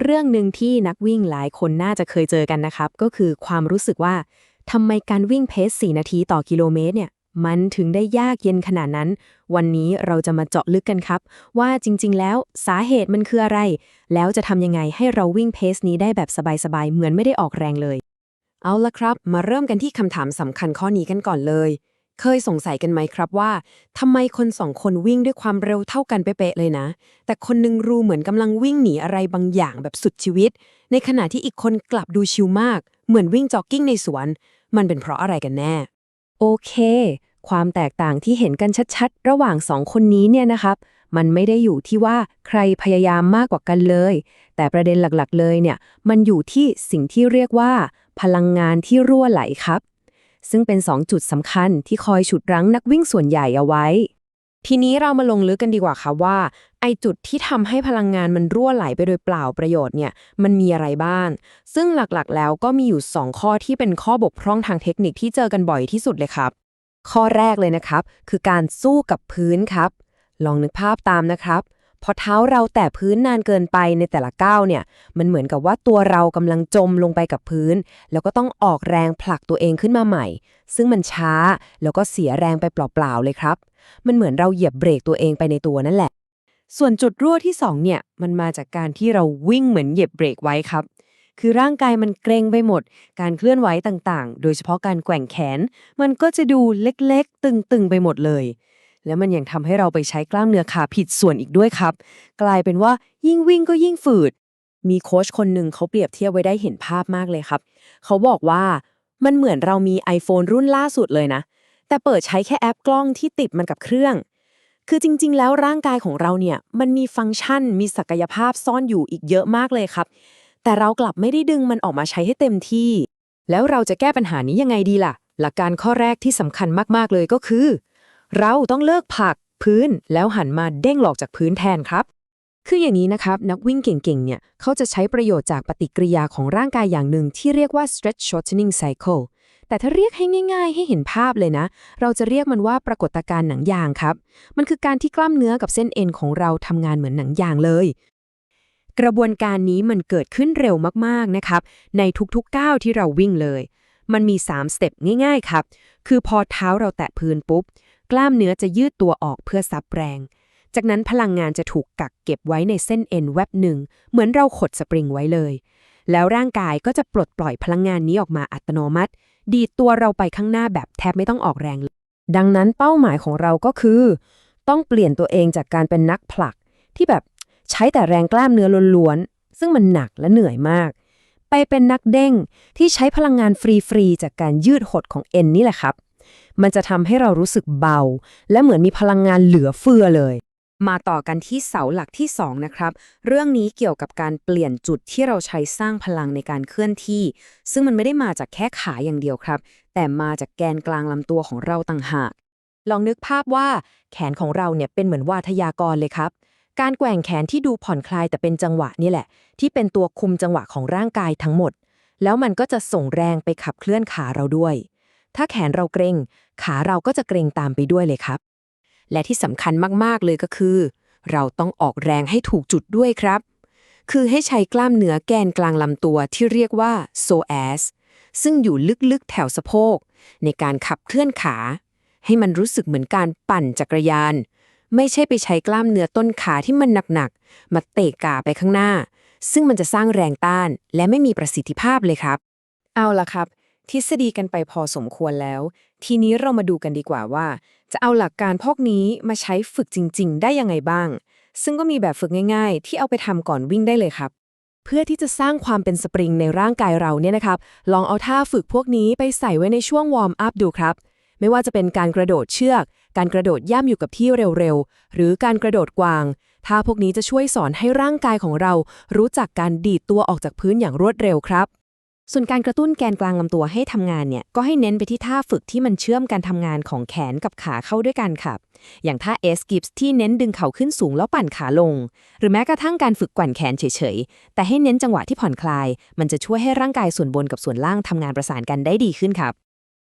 เรื่องหนึ่งที่นักวิ่งหลายคนน่าจะเคยเจอกันนะครับ ก็คือความรู้สึกว่าทำไมการวิ่งเพส 4 นาทีต่อกิโลเมตรเนี่ย มันถึงได้ยากเย็นขนาดนั้น วันนี้เราจะมาเจาะลึกกันครับ ว่าจริง ๆ แล้วสาเหตุมันคืออะไร แล้วจะทำยังไงให้เราวิ่งเพสนี้ได้แบบสบาย ๆ เหมือนไม่ได้ออกแรงเลย เอาละครับ มาเริ่มกันที่คำถามสำคัญข้อนี้กันก่อนเลย เคยสงสัยกันไหมครับว่าทำไมคนสองคนวิ่งด้วยความเร็วเท่ากันเป๊ะเลยนะ แต่คนหนึงรู้เหมือนกำลังวิ่งหนีอะไรบางอย่างแบบสุดชีวิต ในขณะที่อีกคนกลับดูชิลมาก เหมือนวิ่งจ็อกกิ้งในสวน มันเป็นเพราะอะไรกันแน่ โอเค ความแตกต่างที่เห็นกันชัดๆ ระหว่างสองคนนี้เนี่ยนะครับ มันไม่ได้อยู่ที่ว่าใครพยายามมากกว่ากันเลย แต่ประเด็นหลักๆ เลยเนี่ย มันอยู่ที่สิ่งที่เรียกว่า พลังงานที่รั่วไหลครับ ซึ่งเป็น 2 จุดสำคัญที่คอยฉุดรั้งนักวิ่งส่วนใหญ่เอาไว้ ทีนี้เรามาลงลึกกันดีกว่าค่ะว่า ไอจุดที่ทำให้พลังงานมันรั่วไหลไปโดยเปล่าประโยชน์เนี่ยมันมีอะไรบ้าง ซึ่งหลักๆ แล้วก็มีอยู่ 2 ข้อที่เป็นข้อบกพร่องทางเทคนิคที่เจอกันบ่อยที่สุดเลยครับ ข้อแรกเลยนะครับ คือการสู้กับพื้นครับ ลองนึกภาพตามนะครับ พอเท้าเราแตะพื้นนานเกินไปในแต่ละก้าวเนี่ย มันเหมือนกับว่าตัวเรากำลังจมลงไปกับพื้น แล้วก็ต้องออกแรงผลักตัวเองขึ้นมาใหม่ ซึ่งมันช้าแล้วก็เสียแรงไปเปล่าๆเลยครับ มันเหมือนเราเหยียบเบรกตัวเองไปในตัวนั่นแหละ ส่วนจุดรั่วที่2เนี่ย มันมาจากการที่เราวิ่งเหมือนเหยียบเบรกไว้ครับ คือร่างกายมันเกรงไปหมด การเคลื่อนไหวต่างๆ โดยเฉพาะการแกว่งแขน มันก็จะดูเล็กๆ ตึงๆไปหมดเลย แล้วมันยังทำให้เราไปใช้กล้ามเนื้อขาผิดส่วนอีกด้วยครับ กลายเป็นว่ายิ่งวิ่งก็ยิ่งฝืด มีโค้ชคนหนึ่งเขาเปรียบเทียบไว้ได้เห็นภาพมากเลยครับ เขาบอกว่ามันเหมือนเรามี iPhone รุ่นล่าสุดเลยนะ แต่เปิดใช้แค่แอปกล้องที่ติดมันกับเครื่อง คือจริง ๆ แล้วร่างกายของเราเนี่ยมันมีฟังก์ชัน มีศักยภาพซ่อนอยู่อีกเยอะมากเลยครับ แต่เรากลับไม่ได้ดึงมันออกมาใช้ให้เต็มที่ แล้วเราจะแก้ปัญหานี้ยังไงดีล่ะ หลักการข้อแรกที่สำคัญมากๆเลยก็คือ เราต้องเลิกผลักพื้นแล้วหันมาเด้งหลอกจากพื้นแทนครับ คืออย่างนี้นะครับ นักวิ่งเก่งๆ เนี่ย เขาจะใช้ประโยชน์จากปฏิกิริยาของร่างกายอย่างหนึ่งที่เรียกว่า stretch shortening cycle แต่ถ้าเรียกให้ง่าย ๆ ให้เห็นภาพเลยนะ เราจะเรียกมันว่าปรากฏการณ์หนังยางครับ มันคือการที่กล้ามเนื้อกับเส้นเอ็นของเราทำงานเหมือนหนังยางเลยกระบวนการนี้มันเกิดขึ้นเร็วมากๆ นะครับ ในทุกๆ ก้าวที่เราวิ่งเลย มันมี 3 สเต็ปง่าย ๆ ครับ คือพอเท้าเราแตะพื้นปุ๊บ กล้ามเนื้อจะยืดตัวออกเพื่อซับแรง จากนั้นพลังงานจะถูกกักเก็บไว้ในเส้นเอ็นแวบหนึ่ง เหมือนเราขดสปริงไว้เลย แล้วร่างกายก็จะปลดปล่อยพลังงานนี้ออกมาอัตโนมัติ ดีดตัวเราไปข้างหน้าแบบแทบไม่ต้องออกแรงเลยดังนั้นเป้าหมายของเราก็คือ ต้องเปลี่ยนตัวเองจากการเป็นนักผลัก ที่แบบใช้แต่แรงกล้ามเนื้อล้วนๆ ซึ่งมันหนักและเหนื่อยมาก ไปเป็นนักเด้งที่ใช้พลังงานฟรีๆจากการยืดหดของเอ็นนี่แหละครับ มันจะทำให้เรารู้สึกเบา และเหมือนมีพลังงานเหลือเฟือเลย มาต่อกันที่เสาหลักที่ 2 นะครับ เรื่องนี้เกี่ยวกับการเปลี่ยนจุดที่เราใช้สร้างพลังในการเคลื่อนที่ ซึ่งมันไม่ได้มาจากแค่ขาอย่างเดียวครับ แต่มาจากแกนกลางลำตัวของเราต่างหาก ลองนึกภาพว่าแขนของเราเนี่ยเป็นเหมือนวาทยากรเลยครับการแกว่งแขนที่ดูผ่อนคลายแต่เป็นจังหวะนี่แหละ ที่เป็นตัวคุมจังหวะของร่างกายทั้งหมด แล้วมันก็จะส่งแรงไปขับเคลื่อนขาเราด้วย ถ้าแขนเราเกร็ง ขาเราก็จะเกร็งตามไปด้วยเลยครับ และที่สำคัญมากๆเลยก็คือ เราต้องออกแรงให้ถูกจุดด้วยครับ คือให้ใช้กล้ามเนื้อแกนกลางลำตัวที่เรียกว่า psoas ซึ่งอยู่ลึกๆแถวสะโพก ในการขับเคลื่อนขา ให้มันรู้สึกเหมือนการปั่นจักรยาน ไม่ใช่ไปใช้กล้ามเนื้อต้นขาที่มันหนักๆมาเตะกาไปข้างหน้า ซึ่งมันจะสร้างแรงต้าน และไม่มีประสิทธิภาพเลยครับ เอาละครับ ทฤษฎีกันไปพอสมควรแล้ว ทีนี้เรามาดูกันดีกว่าว่า จะเอาหลักการพวกนี้มาใช้ฝึกจริง ๆ ได้ยังไงบ้าง ซึ่งก็มีแบบฝึกง่าย ๆ ที่เอาไปทำก่อนวิ่งได้เลยครับ เพื่อที่จะสร้างความเป็นสปริงในร่างกายเราเนี่ยนะครับ ลองเอาท่าฝึกพวกนี้ไปใส่ไว้ในช่วงวอร์มอัพดูครับ ไม่ว่าจะเป็นการกระโดดเชือก การกระโดดย่ำอยู่กับที่เร็วๆ หรือการกระโดดกวางท่าพวกนี้จะช่วยสอนให้ร่างกายของเรา รู้จักการดีดตัวออกจากพื้นอย่างรวดเร็วครับ ส่วนการกระตุ้นแกนกลางลำตัวให้ทำงานเนี่ยก็ให้เน้นไปที่ท่าฝึกที่มันเชื่อมการทำงานของแขนกับขาเข้าด้วยกันครับอย่างท่า S gips ที่เน้นดึงเข่าขึ้นสูงแล้วปั่นขาลง หรือแม้กระทั่งการฝึกกวั่นแขนเฉยๆ แต่ให้เน้นจังหวะที่ผ่อนคลาย มันจะช่วยให้ร่างกายส่วนบนกับส่วนล่างทำงานประสานกันได้ดีขึ้นครับ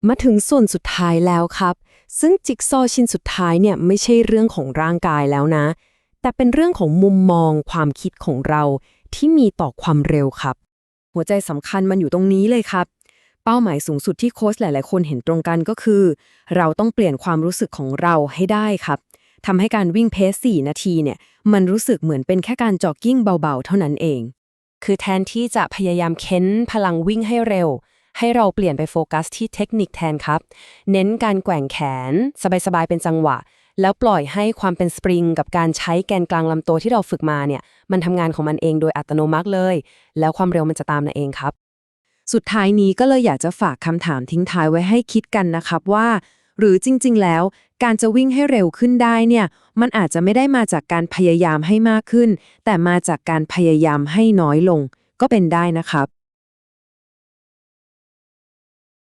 มาถึงส่วนสุดท้ายแล้วครับ ซึ่งจิ๊กซอชิ้นสุดท้ายเนี่ยไม่ใช่เรื่องของร่างกายแล้วนะ แต่เป็นเรื่องของมุมมองความคิดของเราที่มีต่อความเร็วครับ หัวใจสำคัญมันอยู่ตรงนี้เลยครับ เป้าหมายสูงสุดที่โค้ชหลาย ๆ คนเห็นตรงกันก็คือ เราต้องเปลี่ยนความรู้สึกของเราให้ได้ครับทำให้การวิ่งเพส 4 นาทีเนี่ย มันรู้สึกเหมือนเป็นแค่การจ็อกกิ้งเบา ๆ เท่านั้นเอง คือแทนที่จะพยายามเค้นพลังวิ่งให้เร็ว ให้เราเปลี่ยนไปโฟกัสที่เทคนิคแทนครับ เน้นการแกว่งแขน สบาย ๆ เป็นจังหวะ แล้วปล่อยให้ความเป็นสปริงกับการใช้แกนกลางลำตัวที่เราฝึกมาเนี่ย มันทำงานของมันเองโดยอัตโนมัติเลย แล้วความเร็วมันจะตามมาเองครับ สุดท้ายนี้ก็เลยอยากจะฝากคำถามทิ้งท้ายไว้ให้คิดกันนะครับว่า หรือจริง ๆ แล้ว การจะวิ่งให้เร็วขึ้นได้เนี่ย มันอาจจะไม่ได้มาจากการพยายามให้มากขึ้น แต่มาจากการพยายามให้น้อยลง ก็เป็นได้นะครับ